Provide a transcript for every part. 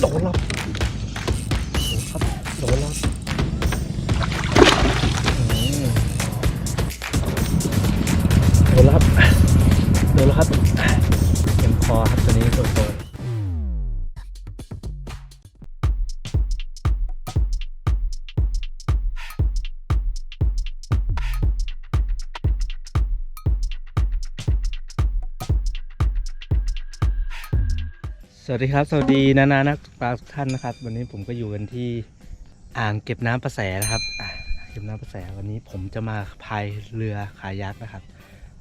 โดนแล้วครับโดนแล้ว สวัสดีครับ สวัสดีนานานักปลาทุกท่านนะครับ วันนี้ผมก็อยู่กันที่อ่างเก็บน้ำประแสนะครับอะเก็บน้ำประแสวันนี้ผมจะมาพายเรือขายักนะครับ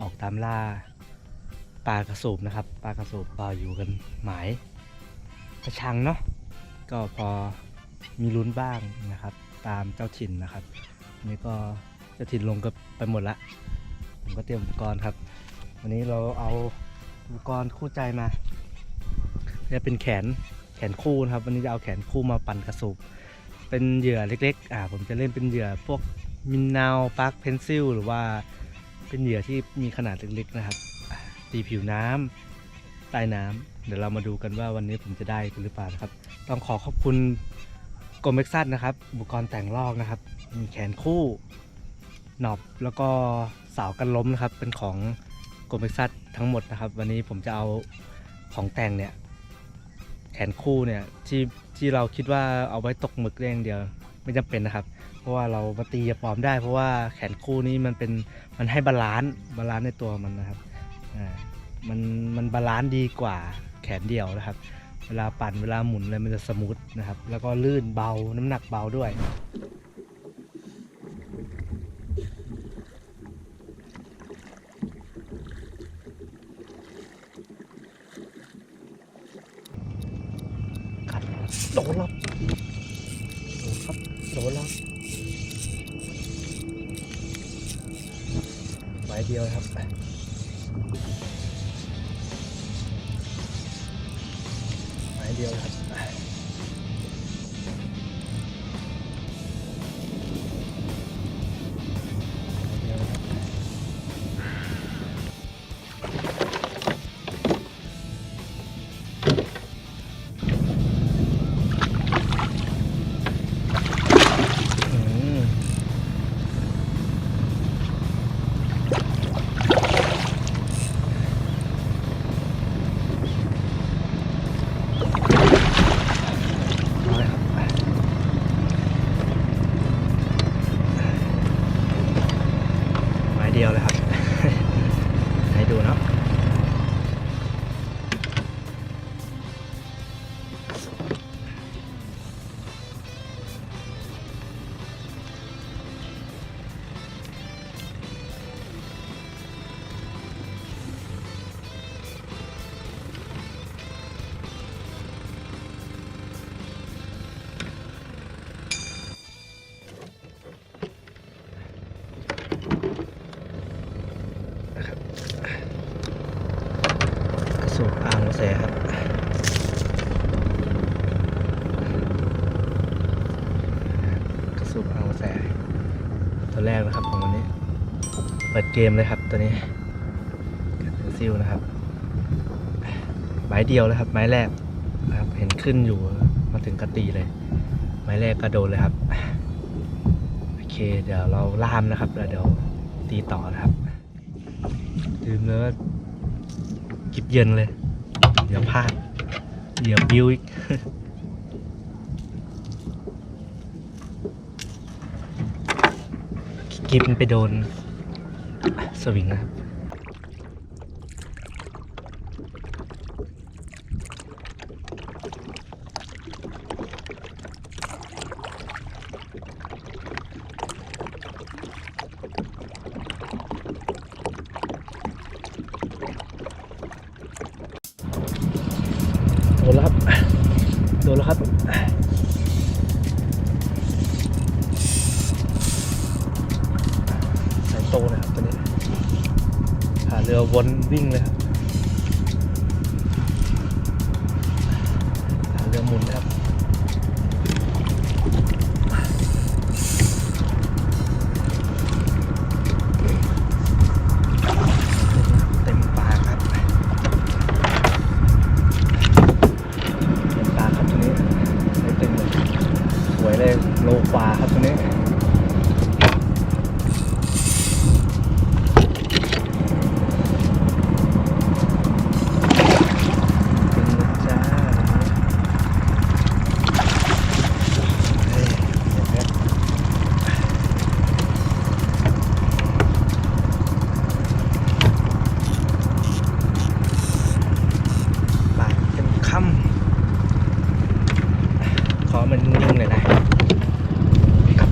ออกตามล่าปลากระสูบนะครับ ปลากระสูบก็อยู่กันหมายกระชังเนาะก็พอมีลุ้นบ้างนะครับ ตามเจ้าถิ่นนะครับวันนี้ก็เจ้าถิ่นลงก็ไปหมดละผมก็เตรียมอุปกรณ์ครับ วันนี้เราเอาอุปกรณ์คู่ใจมา เนี่ยเป็นแขนแขนคู่นะครับ วันนี้จะเอาแขนคู่มาปั่นกระสูบเป็นเหยื่อเล็กๆ อ่า ผมจะเล่นเป็นเหยื่อพวกมินนาวปาร์คเพนซิลหรือว่าเป็นเหยื่อที่มีขนาดเล็กๆนะครับตีผิวน้ำใต้น้ำเดี๋ยวเรามาดูกันว่าวันนี้ผมจะได้หรือเปล่านะครับ ต้องขอขอบคุณโกเม็กซัสนะครับ อุปกรณ์แต่งลอกนะครับ มีแขนคู่หนอบแล้วก็เสากันล้มนะครับ เป็นของโกเม็กซัสทั้งหมดนะครับ วันนี้ผมจะเอาของแต่งเนี่ย แขนคู่เนี่ยที่ที่เราคิดว่าเอาไว้ตกหมึกได้อย่างเดียวไม่จำเป็นนะครับ เพราะว่าเรามาตียาปลอมได้ เพราะว่าแขนคู่นี้มันเป็นมันให้บาลานซ์บาลานซ์ในตัวมันนะครับอ่ามันมันบาลานซ์ดีกว่าแขนเดียวนะครับ เวลาปั่นเวลาหมุนอะไรมันจะสมูทนะครับ แล้วก็ลื่นเบาน้ำหนักเบาด้วย โดนแล้วโดนครับโดนแล้วไปเดียวครับไม้เดียวครับ บอ่างกระแสตัวแรกนะครับของวันนี้ เปิดเกมเลยครับตัวนี้กับซิลนะครับ ไม้เดียวเลยครับ ไม้แรกนะครับ เห็นขึ้นอยู่มาถึงกระตีเลย ไม้แรกกระโดดเลยครับ โอเค เดี๋ยวเราล่ามนะครับแล้วเดี๋ยวตีต่อนะครับดื่มแล้วก็กิบเย็นเลย เดี๋ยวพลาด เดี๋ยวบิวอีก กิปมันไปโดนสวิงนะครับ หาเรือวนวิ่งเลยครับ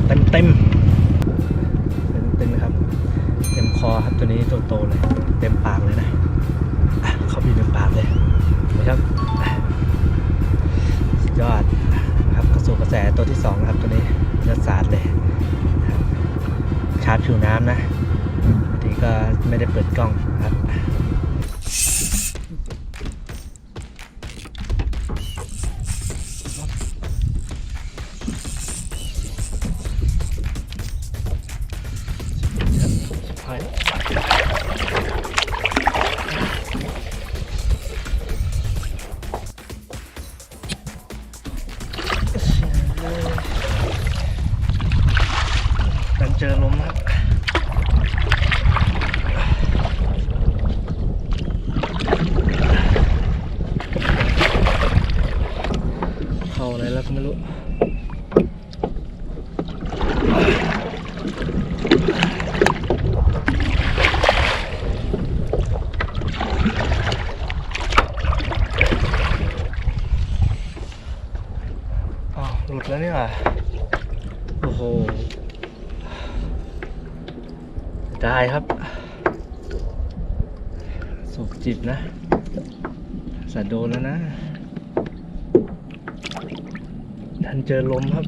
เต็มเต็มเต็มนะครับ เต็มคอครับตัวนี้โตๆเลย เต็มปากเลยนะอะเข้าไปในปากเลยนะครับอ่ยอดครับกระสูกระแสตัวที่สองนะครับตัวนี้เลือดสาดเลยชาร์จผิวน้ำนะทีก็ไม่ได้เปิดกล้องครับ หลุดแล้วเนี่ยโอ้โหได้ครับ สุกจิบนะสะโดนแล้วนะ ดันเจอลมครับ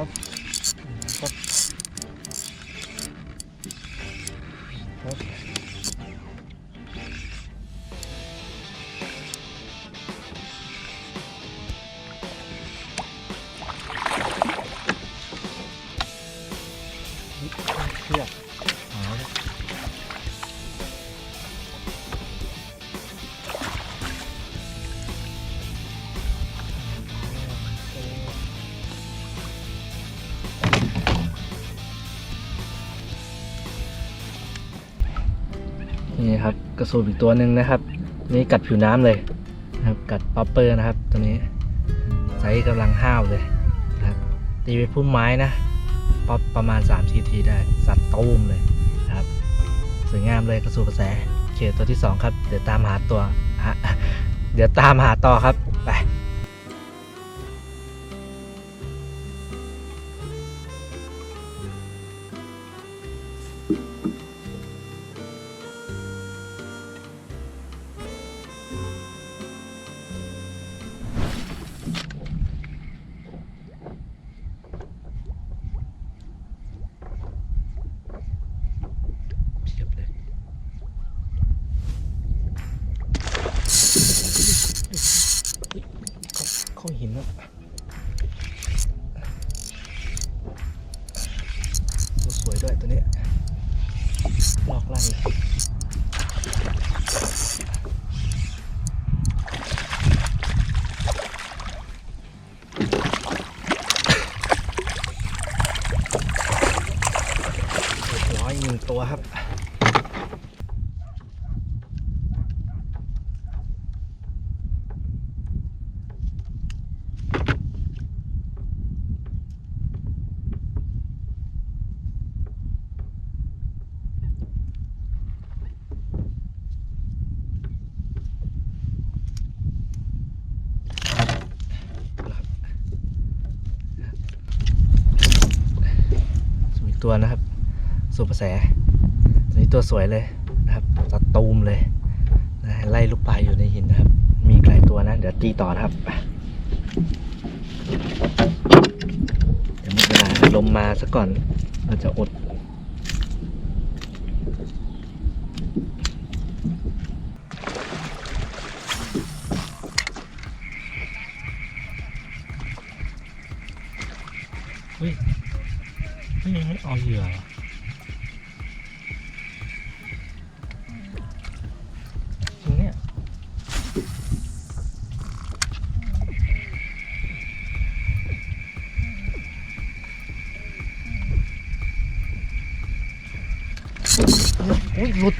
แกระสูบอีกตัวหนึ่งนะครับ นี่กัดผิวน้ำเลยนะครับ กัดป๊อปเปอร์นะครับ ตัวนี้ไซส์กำลังห้าวเลยนะครับตีไปพุ่มไม้นะป๊อปประมาณ3ทีทีได้ สัตว์ตูมเลยนะครับ สวยงามเลยกระสูบกระแสเขตตัวที่ 2 ครับ เดี๋ยวตามหาตัว เดี๋ยวตามหาต่อครับ ไป เข้าหินแล้วตัวสวยด้วยตัวนี้หลอกลั่ยเรียบร้อยหนึ่งตัวครับ สูอีก ตัวนะครับสูบกระแส ตัวนี้ตัวสวยเลยนะครับตัดตูมเลยนะไล่ลูกปลายอยู่ในหินนะครับ มีอีกหลายตัวนะ เดี๋ยวตีต่อนะครับเดี๋ยวมดเวลาลมมาซะก่อนเราจะอด เฮ้ย เอาเหยื่อจริงเนี่ยโอ้ยหลุด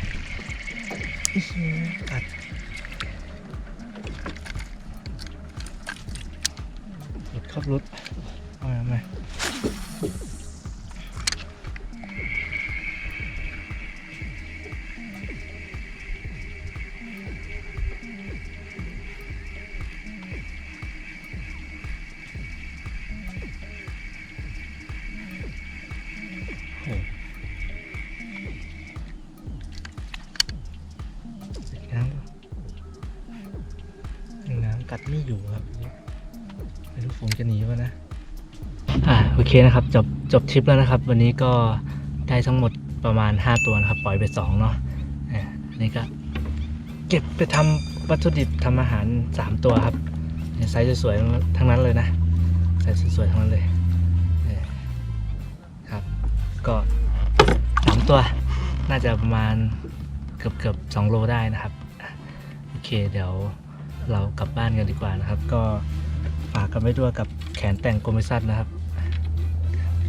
อือลดหลุดครับหลุดเอามา จะหนีวะนะ อ่าโอเคนะครับ จบจบทริปแล้วนะครับ วันนี้ก็ได้ทั้งหมดประมาณ 5 ตัวนะครับ ปล่อยไป 2 เนาะอ่าอันนี้ก็เก็บไปทำวัตถุดิบทำอาหาร 3 ตัวครับไซส์สวยๆทั้งนั้นเลยนะไซส์สวยๆทั้งนั้นเลยครับ ก็สามตัวน่าจะประมาณเกือบเกือบสองโลได้นะครับ โอเคเดี๋ยวเรากลับบ้านกันดีกว่านะครับ ก็ ฝากกันไว้ด้วยกับแขนแต่งโกมิซันนะครับ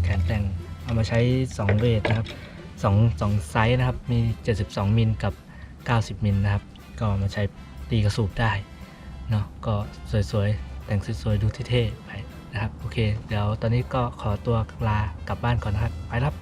แขนแต่งเอามาใช้ 2 เวทนะครับ2 2ไซส์นะครับ มี 72 มิลกับ 90 มิลนะครับ ก็มาใช้ตีกระสูบได้เนาะก็สวยๆ แต่งสวยๆ ดูเท่ๆไปนะครับ โอเค เดี๋ยวตอนนี้ก็ขอตัวลากลับบ้านก่อนนะครับ ไปแล้วครับ